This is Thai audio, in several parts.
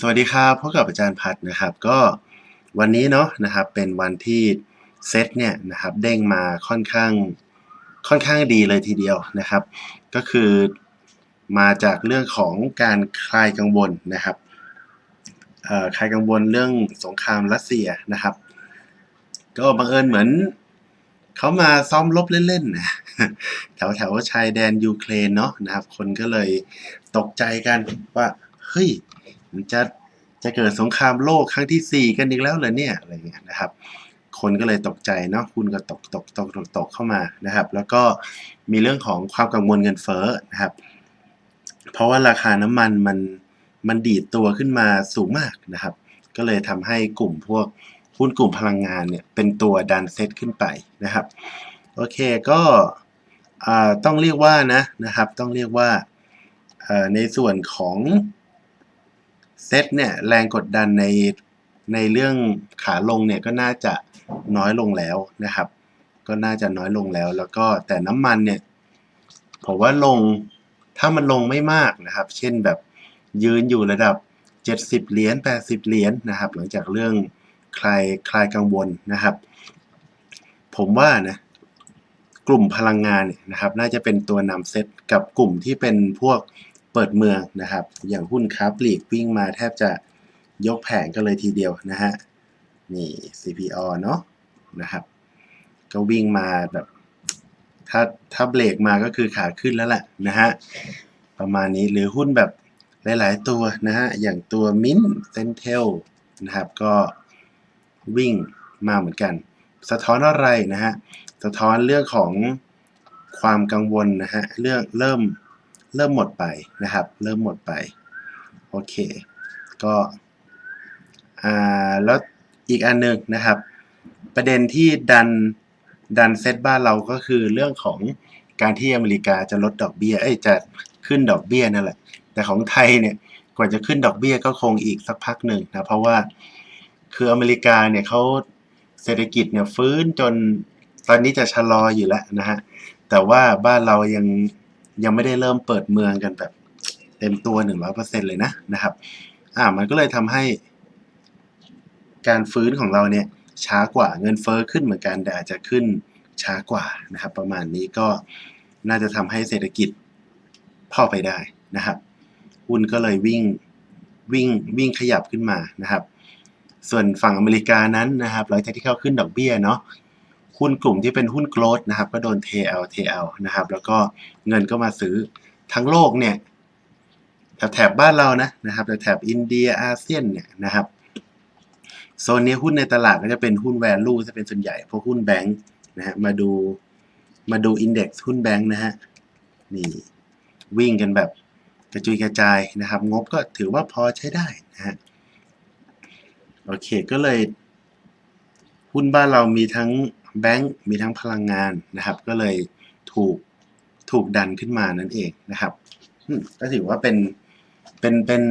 สวัสดีครับพบกับอาจารย์พัดนะครับ ก็วันนี้เนาะนะครับเป็นวันที่เซตเนี่ยนะครับเด้งมาค่อนข้างค่อนข้างดีเลยทีเดียวนะครับ ก็คือมาจากเรื่องของการคลายกังวลนะครับคลายกังวลเรื่องสงครามรัสเซียนะครับ ก็บังเอิญเหมือนเขามาซ้อมรบเล่นๆนะแถวแถวชายแดนยูเครนเนาะนะครับ คนก็เลยตกใจกันว่าเฮ้ย มันจะจะเกิดสงครามโลกครั้งที่สี่กันอีกแล้วเหรอเนี่ยอะไรเงี้ยนะครับ คนก็เลยตกใจเนาะหุ้นก็ตกตกตกตกตกเข้ามานะครับ แล้วก็มีเรื่องของความกังวลเงินเฟ้อนะครับ เพราะว่าราคาน้ำมันมันมันดีดตัวขึ้นมาสูงมากนะครับ ก็เลยทำให้กลุ่มพวกหุ้นกลุ่มพลังงานเนี่ยเป็นตัวดันเซตขึ้นไปนะครับ โอเคก็อ่าต้องเรียกว่านะนะครับ ต้องเรียกว่าในส่วนของ เซตเนี่ยแรงกดดันในในเรื่องขาลงเนี่ยก็น่าจะน้อยลงแล้วนะครับ ก็น่าจะน้อยลงแล้ว แล้วก็แต่น้ำมันเนี่ยผมว่าลงถ้ามันลงไม่มากนะครับ เช่นแบบยืนอยู่ระดับ 70 เหรียญ 80 เหรียญนะครับ หลังจากเรื่องคลายคลายกังวลนะครับ ผมว่านะกลุ่มพลังงานเนี่ยนะครับ น่าจะเป็นตัวนำเซตกับกลุ่มที่เป็นพวก ปิดเมืองนะครับ อย่างหุ้นค้าปลีกวิ่งมาแทบจะยกแผงกันเลยทีเดียวนะฮะ นี่ CPO เนาะนะครับ ก็วิ่งมาแบบ ถ้าถ้าเบรกมาก็คือขาขึ้นแล้วแหละนะฮะ ประมาณนี้หรือหุ้นแบบหลาย ๆ ตัวนะฮะ อย่างตัวมินเซนเทลนะครับ ก็วิ่งมาเหมือนกัน สะท้อนอะไรนะฮะ สะท้อนเรื่องของความกังวลนะฮะ เรื่องเริ่ม เริ่มหมดไปนะครับ เริ่มหมดไป โอเค ก็อ่าแล้วอีกอันหนึ่งนะครับ ประเด็นที่ดันดันเซตบ้านเราก็คือเรื่องของการที่อเมริกาจะลดดอกเบี้ยเอ้ยจะขึ้นดอกเบี้ยนั่นแหละ แต่ของไทยเนี่ยกว่าจะขึ้นดอกเบี้ยก็คงอีกสักพักหนึ่งนะเพราะว่าคืออเมริกาเนี่ยเขาเศรษฐกิจเนี่ยฟื้นจนตอนนี้จะชะลออยู่แล้วนะฮะแต่ว่าบ้านเรายัง ยังไม่ได้เริ่มเปิดเมืองกันแบบเต็มตัว 100%เลยนะนะครับ อ่ามันก็เลยทำให้ การฟื้นของเราเนี่ยช้ากว่าเงินเฟ้อขึ้นเหมือนกันแต่อาจจะขึ้นช้ากว่านะครับ ประมาณนี้ก็น่าจะทำให้เศรษฐกิจพ่อไปได้นะครับหุ้นก็เลยวิ่งวิ่งวิ่งขยับขึ้นมานะครับ ส่วนฝั่งอเมริกานั้นนะครับหลังจากที่เขาขึ้นดอกเบี้ยเนาะ หุ้นกลุ่มที่เป็นหุ้นโกลดนะครับ ก็โดนเทเอาเทเอานะครับ แล้วก็เงินก็มาซื้อทั้งโลกเนี่ยแถบแถบบ้านเรานะนะครับแถบแถบอินเดียอาเซียนเนี่ยนะครับโซนนี้หุ้นในตลาดก็จะเป็นหุ้น value จะเป็นส่วนใหญ่พวกหุ้นแบงค์นะฮะมาดูมาดูอินเด็กซ์หุ้นแบงค์นะฮะนี่วิ่งกันแบบกระจุยกระจายนะครับ งบก็ถือว่าพอใช้ได้นะฮะโอเคก็เลย หุ้นบ้านเรามีทั้ง แบงค์มีทั้งพลังงานนะครับ ก็เลยถูกถูกดันขึ้นมานั่นเองนะครับก็ถือว่าเป็นเป็นเป็น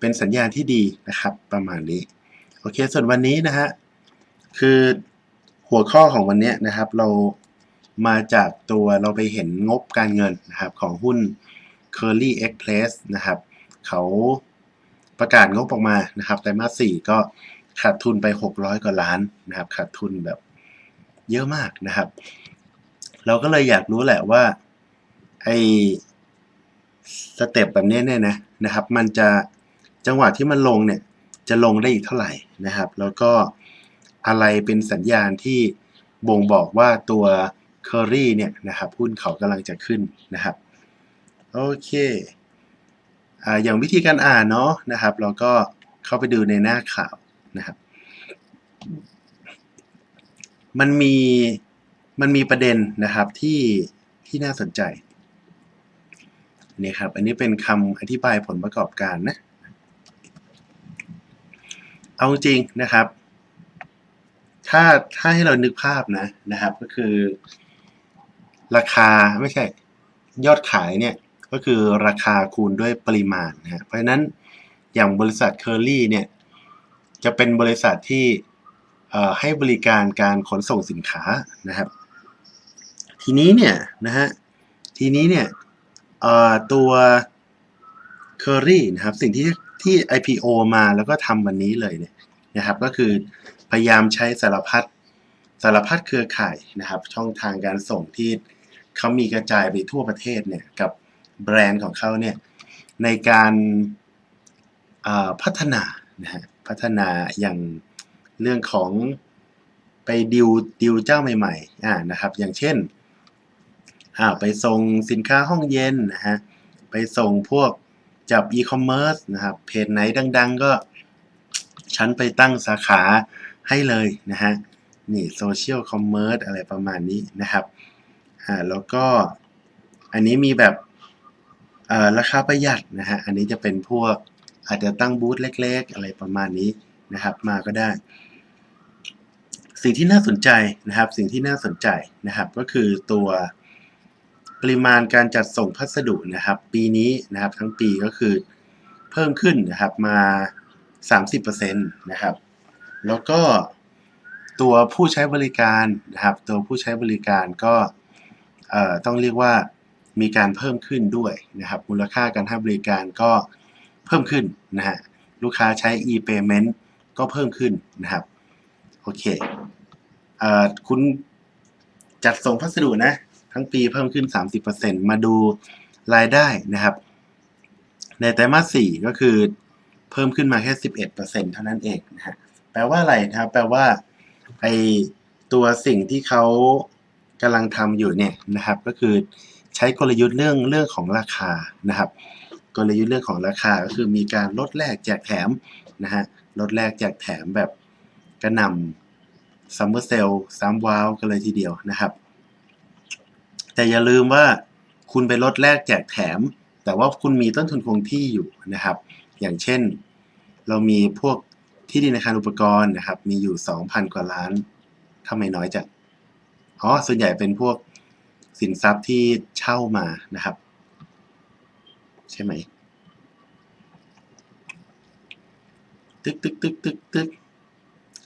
เป็นสัญญาณที่ดีนะครับ ประมาณนี้โอเค ส่วนวันนี้นะฮะคือหัวข้อของวันนี้นะครับ เรามาจากตัวเราไปเห็นงบการเงินนะครับของหุ้น Curly Express นะครับ เขาประกาศงบออกมานะครับไตรมาส4ก็ขาดทุนไป 600 กว่าล้านนะครับ ขาดทุนแบบ เยอะมากนะครับ เราก็เลยอยากรู้แหละว่าไอสเต็ปแบบนี้เนี่ยนะนะครับ มันจะจังหวะที่มันลงเนี่ยจะลงได้อีกเท่าไหร่นะครับ แล้วก็อะไรเป็นสัญญาณที่บ่งบอกว่าตัว Curry เนี่ยนะครับหุ้นเขากำลังจะขึ้นนะครับโอเคอ่าอย่างวิธีการอ่านเนาะนะครับ เราก็เข้าไปดูในหน้าข่าวนะครับ มันมีมันมีประเด็นนะครับที่ที่น่าสนใจนี่ครับ อันนี้เป็นคำอธิบายผลประกอบการนะ เอาจริงนะครับ ถ้าถ้าให้เรานึกภาพนะนะครับ ก็คือ ราคาไม่ใช่ ยอดขายเนี่ย ก็คือราคาคูณด้วยปริมาณนะเพราะฉะนั้นอย่างบริษัทเคอรี่เนี่ย จะเป็นบริษัทที่ ให้บริการการขนส่งสินค้านะครับ ทีนี้เนี่ยนะฮะทีนี้เนี่ยตัว Curry นะครับสิ่งที่ที่ IPO มาแล้วก็ทำวันนี้เลยเนี่ยนะครับ ก็คือพยายามใช้สารพัดสารพัดเครือข่ายนะครับ ช่องทางการส่งที่เขามีกระจายไปทั่วประเทศเนี่ยกับแบรนด์ของเขาเนี่ยในการาพัฒนานะฮะพัฒนาอย่าง เรื่องของไปดิวดิวเจ้าใหม่ๆอ่านะครับ อย่างเช่นอ่าไปส่งสินค้าห้องเย็นนะฮะไปส่งพวกจับอีคอมเมิร์ซนะครับเพจไหนดัง ๆ ก็ฉันไปตั้งสาขาให้เลยนะฮะนี่โซเชียลคอมเมิร์ซอะไรประมาณนี้นะครับอ่าแล้วก็อันนี้มีแบบเอ่อราคาประหยัดนะฮะอันนี้จะเป็นพวกอาจจะตั้งบูธเล็ก ๆ อะไรประมาณนี้นะครับ มาก็ได้ สิ่งที่น่าสนใจนะครับ สิ่งที่น่าสนใจนะครับ ก็คือตัวปริมาณการจัดส่งพัสดุนะครับ ปีนี้นะครับทั้งปีก็คือเพิ่มขึ้นนะครับมา 30%นะครับ แล้วก็ตัวผู้ใช้บริการนะครับ ตัวผู้ใช้บริการก็ต้องเรียกว่ามีการเพิ่มขึ้นด้วยนะครับ มูลค่าการให้บริการก็เพิ่มขึ้นนะฮะลูกค้าใช้ e-payment ก็เพิ่มขึ้นนะครับ โอเค คุณจัดส่งพัสดุนะ ทั้งปีเพิ่มขึ้น 30%มาดูรายได้นะครับ ในไตรมาส 4 ก็คือเพิ่มขึ้นมาแค่ 11%เท่านั้นเองนะฮะแปลว่าอะไรนะครับ แปลว่าไอตัวสิ่งที่เขากำลังทำอยู่เนี่ยนะครับ ก็คือใช้กลยุทธ์เรื่องเรื่องของราคานะครับ กลยุทธ์เรื่องของราคาก็คือมีการลดแลกแจกแถมนะฮะลดแลกแจกแถมแบบกระนำ ซัมเมอร์เซลซ้ำว้าวกันเลยทีเดียวนะครับ แต่อย่าลืมว่าคุณไปลดแลกแจกแถม แต่ว่าคุณมีต้นทุนคงที่อยู่นะครับ อย่างเช่น เรามีพวกที่ดินอาคารอุปกรณ์นะครับ มีอยู่ 2,000 กว่าล้านทำไมน้อยจังอ๋อส่วนใหญ่เป็นพวกสินทรัพย์ที่เช่ามานะครับ ใช่ไหมตึกตึกตึกตึกตึก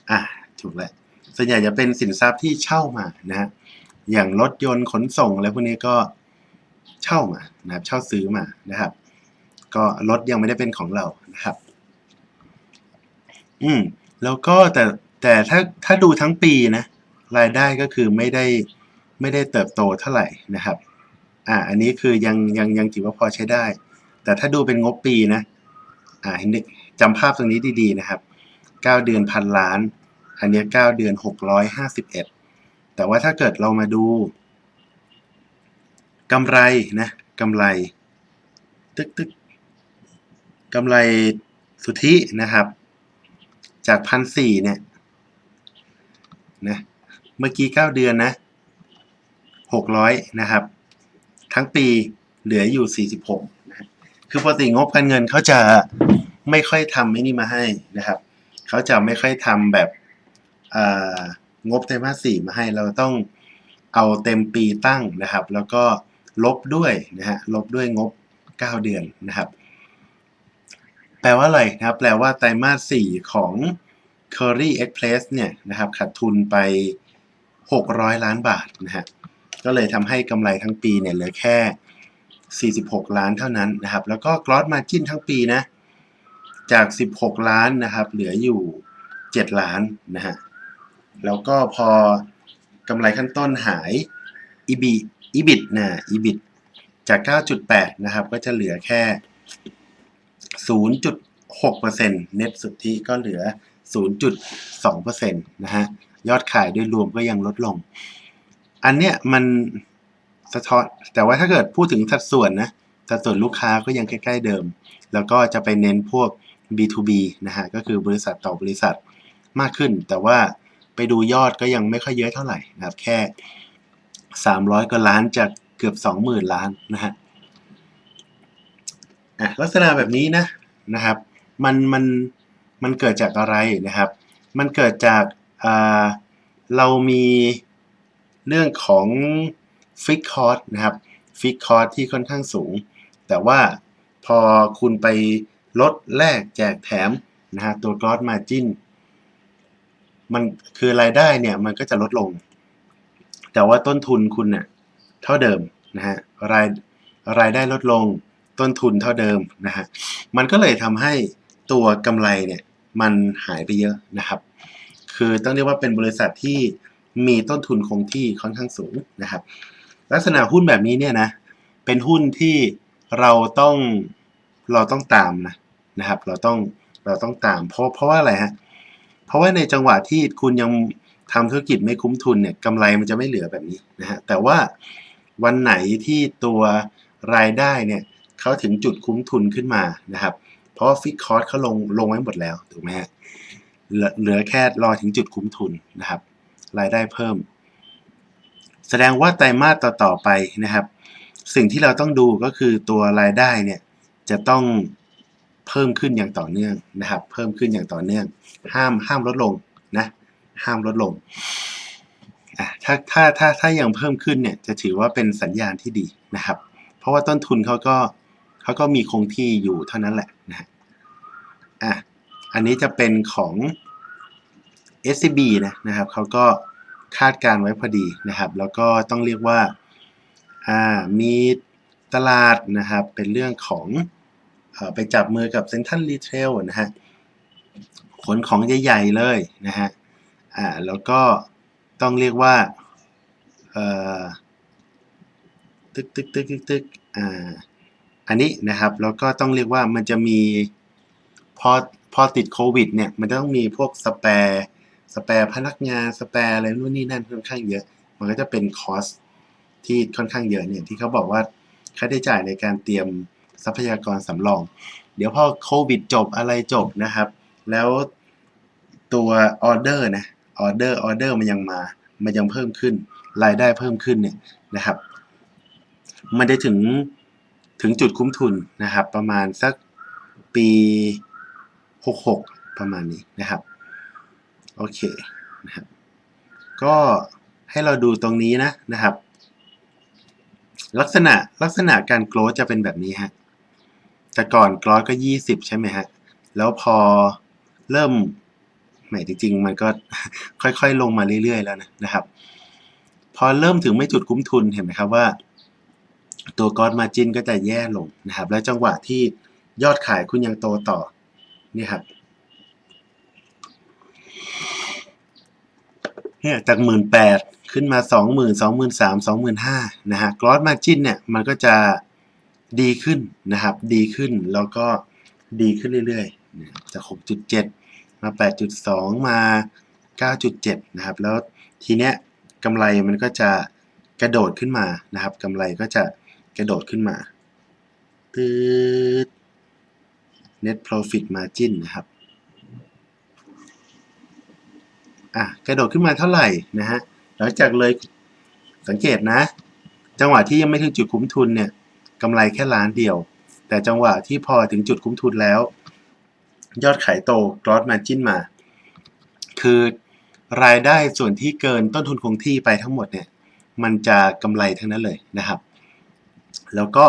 อะ ถูกแล้ว ส่วนใหญ่จะเป็นสินทรัพย์ที่เช่ามานะฮะอย่างรถยนต์ขนส่งอะไรพวกนี้ก็เช่ามานะครับ เช่าซื้อมานะครับ ก็รถยังไม่ได้เป็นของเรานะครับ อืม แล้วก็แต่แต่ถ้าถ้าดูทั้งปีนะรายได้ก็คือไม่ได้ไม่ได้เติบโตเท่าไหร่นะครับ อ่า อันนี้คือยังยังยังถือว่าพอใช้ได้ แต่ถ้าดูเป็นงบปีนะ อ่าเห็นนึกจำภาพตรงนี้ดีๆนะครับ 9 เดือนพันล้าน อันเนี้ย9เดือน 651 แต่ว่าถ้าเกิดเรามาดูกำไรนะกำไร ตึกตึกกำไรสุทธินะครับ จากพันสี่เนี่ยนะเมื่อกี้เก้าเดือนนะหกร้อยนะครับ ทั้งปีเหลืออยู่สี่สิบหกนะคือปกติงบการเงินเขาจะไม่ค่อยทำไอ้นี่มาให้นะครับ เขาจะไม่ค่อยทำแบบ งบไตรมาสสี่มาให้เราต้องเอาเต็มปีตั้งนะครับ แล้วก็ลบด้วยนะฮะลบด้วยงบ 9 เดือนนะครับ แปลว่าอะไรนะครับ แปลว่าไตรมาส4ของ Curry Express เนี่ยนะครับขาดทุนไป 600 ล้านบาทนะฮะก็เลยทำให้กำไรทั้งปีเนี่ยเหลือแค่ 46 ล้านเท่านั้นนะครับ แล้วก็ Gross Margin ทั้งปีนะจาก 16 ล้านนะครับ เหลืออยู่ 7 ล้านนะฮะ แล้วก็พอกำไรขั้นต้นหาย EB EBIT นะ EBIT จาก 9.8 นะครับ ก็จะเหลือแค่ 0.6% Net สุทธิก็เหลือ 0.2%นะฮะ ยอดขายโดยรวมก็ยังลดลง อันเนี้ยมันสะท้อน แต่ว่าถ้าเกิดพูดถึงสัดส่วนนะ สัดส่วนลูกค้าก็ยังใกล้ๆเดิม แล้วก็จะไปเน้นพวก B2B นะฮะ ก็คือบริษัทต่อบริษัทมากขึ้น แต่ว่า ไปดูยอดก็ยังไม่ค่อยเยอะเท่าไหร่นะครับแค่ 300กว่าล้านจากเกือบ 20,000 ล้านนะฮะอะลักษณะแบบนี้นะนะครับมันมันมันเกิดจากอะไรนะครับ มันเกิดจากอ่าเรามีเรื่องของฟิกคอร์สนะครับฟิกคอร์สที่ค่อนข้างสูง แต่ว่าพอคุณไปลดแลกแจกแถมนะฮะตัว gross margin มัน มันคือรายได้เนี่ยมันก็จะลดลง แต่ว่าต้นทุนคุณเนี่ยเท่าเดิมนะฮะรายรายได้ลดลงต้นทุนเท่าเดิมนะฮะมันก็เลยทำให้ตัวกำไรเนี่ยมันหายไปเยอะนะครับ คือต้องเรียกว่าเป็นบริษัทที่มีต้นทุนคงที่ค่อนข้างสูงนะครับ ลักษณะหุ้นแบบนี้เนี่ยนะเป็นหุ้นที่เราต้องเราต้องตามนะนะครับ เราต้องเราต้องตามเพราะเพราะว่าอะไรฮะเพราะว่าในจังหวะที่คุณยังทำธุรกิจไม่คุ้มทุนเนี่ยกำไรมันจะไม่เหลือแบบนี้นะฮะแต่ว่าวันไหนที่ตัวรายได้เนี่ยเขาถึงจุดคุ้มทุนขึ้นมานะครับ เพราะฟิกคอร์สเขาลงลงไว้หมดแล้วถูกไหมฮะเหลือเหลือแค่รอถึงจุดคุ้มทุนนะครับ รายได้เพิ่ม แสดงว่าไตรมาสต่อๆไปนะครับ สิ่งที่เราต้องดูก็คือตัวรายได้เนี่ยจะต้อง เพิ่มขึ้นอย่างต่อเนื่องนะครับ เพิ่มขึ้นอย่างต่อเนื่อง ห้ามห้ามลดลงนะห้ามลดลงอะถ้าถ้าถ้าถ้ายังเพิ่มขึ้นเนี่ยจะถือว่าเป็นสัญญาณที่ดีนะครับ เพราะว่าต้นทุนเขาก็เขาก็มีคงที่อยู่เท่านั้นแหละนะฮะอะอันนี้จะเป็นของ SCB นะนะครับเขาก็คาดการไว้พอดีนะครับ แล้วก็ต้องเรียกว่าอ่ามีตลาดนะครับเป็นเรื่องของ ไปจับมือกับเซ็นทรัลรีเทลนะฮะขนของใหญ่ๆเลยนะฮะอ่าแล้วก็ต้องเรียกว่าเอ่อตึกตึกตึกตึกตึกอ่าอันนี้นะครับ แล้วก็ต้องเรียกว่ามันจะมีพอพอติดโควิดเนี่ย มันต้องมีพวกสแปร์สแปร์พนักงานสแปร์อะไรนู่นนี่นั่นค่อนข้างเยอะ มันก็จะเป็นคอสที่ค่อนข้างเยอะเนี่ยที่เขาบอกว่าค่าใช้จ่ายในการเตรียม ทรัพยากรสำรอง เดี๋ยวพอโควิดจบอะไรจบนะครับ แล้วตัวออเดอร์นะออเดอร์ออเดอร์มันยังมา มันยังเพิ่มขึ้น รายได้เพิ่มขึ้นเนี่ยนะครับมันจะถึงถึงจุดคุ้มทุนนะครับ ประมาณสักปี 66 ประมาณนี้นะครับ โอเคนะครับก็ให้เราดูตรงนี้นะนะครับ ลักษณะลักษณะการโกรธจะเป็นแบบนี้ฮะ แต่ก่อนกรอสก็ 20 ใช่ไหมฮะ แล้วพอเริ่มแหมจริง ๆ มันก็ค่อยๆ ลงมาเรื่อย ๆ แล้วนะนะครับ พอเริ่มถึงไม่จุดคุ้มทุนเห็นไหมครับว่า ตัวกอ s มาจินก็จะแย่ลงนะครับ แล้วจังหวะที่ยอดขายคุณยังโตต่อนี่ครับเนี่ยจากหมื่นแปดขึ้นมาสองหมื่นสองหมื่นสามสองหมื่นห้านะฮะกรอสมาจินเนี่ยมันก็จะ ดีขึ้นนะครับ ดีขึ้นแล้วก็ดีขึ้นเรื่อยๆ จากหกจุดเจ็ดมาแปดจุดสองมาเก้าจุดเจ็ดนะครับ แล้วทีเนี้ยกำไรมันก็จะกระโดดขึ้นมานะครับกำไรก็จะกระโดดขึ้นมาตืด net profit margin นะครับอะกระโดดขึ้นมาเท่าไหร่นะฮะหลังจากเลยสังเกตนะ จังหวะที่ยังไม่ถึงจุดคุ้มทุนเนี่ย กำไรแค่ล้านเดียว แต่จังหวะที่พอถึงจุดคุ้มทุนแล้ว ยอดขายโต gross margin มา คือรายได้ส่วนที่เกินต้นทุนคงที่ไปทั้งหมดเนี่ย มันจะกำไรทั้งนั้นเลยนะครับ แล้วก็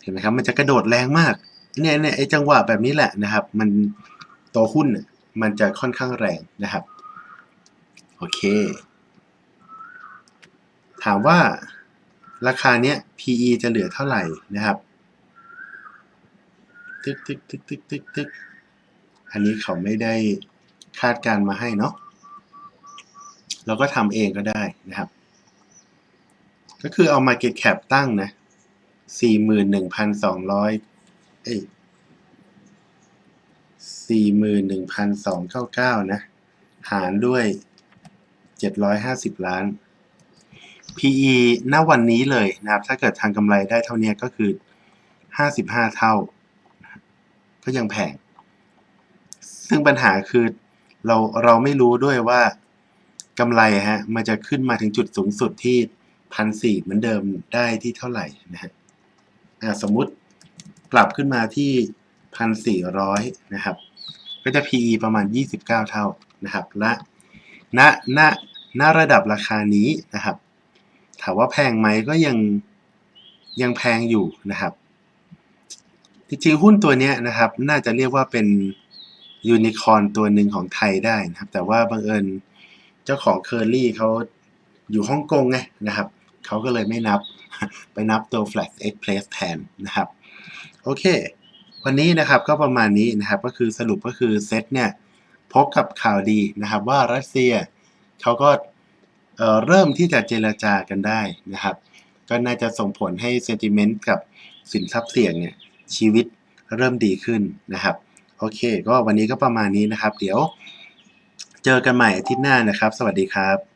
เห็นไหมครับ มันจะกระโดดแรงมากเนี่ยเนี่ยไอ้จังหวะแบบนี้แหละนะครับ มันตัวหุ้นมันจะค่อนข้างแรงนะครับ โอเค ถามว่า ราคาเนี้ย PE จะเหลือเท่าไหร่นะครับตึกตึกตึกตึกตึกตึกอันนี้เขาไม่ได้คาดการมาให้เนาะเราก็ทำเองก็ได้นะครับ ก็คือเอา Market Cap ตั้งนะสี่หมื่นหนึ่งพันสองร้อยเอ้ยสี่หมื่นหนึ่งพันสองเก้าเก้านะ หารด้วยเจ็ดร้อยห้าสิบล้าน PE ณวันนี้เลยนะครับ ถ้าเกิดทางกำไรได้เท่านี้ก็คือห้าสิบห้าเท่า ก็ยังแพง ซึ่งปัญหาคือเราเราไม่รู้ด้วยว่ากำไรฮะมันจะขึ้นมาถึงจุดสูงสุดที่พันสี่เหมือนเดิมได้ที่เท่าไหร่นะฮะสมมุติปรับขึ้นมาที่พันสี่ร้อยนะครับ ก็จะ PE ประมาณ 29 เท่านะครับ และณณณระดับราคานี้นะครับ ถามว่าแพงไหมก็ยังยังแพงอยู่นะครับ จริงๆหุ้นตัวนี้นะครับ น่าจะเรียกว่าเป็นยูนิคอร์นตัวหนึ่งของไทยได้นะครับ แต่ว่าบังเอิญเจ้าของเคอรี่เขาอยู่ฮ่องกงไงนะครับเขาก็เลยไม่นับไปนับตัว Flash Express แทนนะครับ โอเค วันนี้นะครับก็ประมาณนี้นะครับ ก็คือสรุปก็คือเซตเนี่ย พบกับข่าวดีนะครับว่ารัสเซียเขาก็ เริ่มที่จะเจรจากันได้นะครับ ก็น่าจะส่งผลให้เซนติเมนต์กับสินทรัพย์เสี่ยงเนี่ยชีวิตเริ่มดีขึ้นนะครับโอเค ก็วันนี้ก็ประมาณนี้นะครับ เดี๋ยวเจอกันใหม่อาทิตย์หน้านะครับ สวัสดีครับ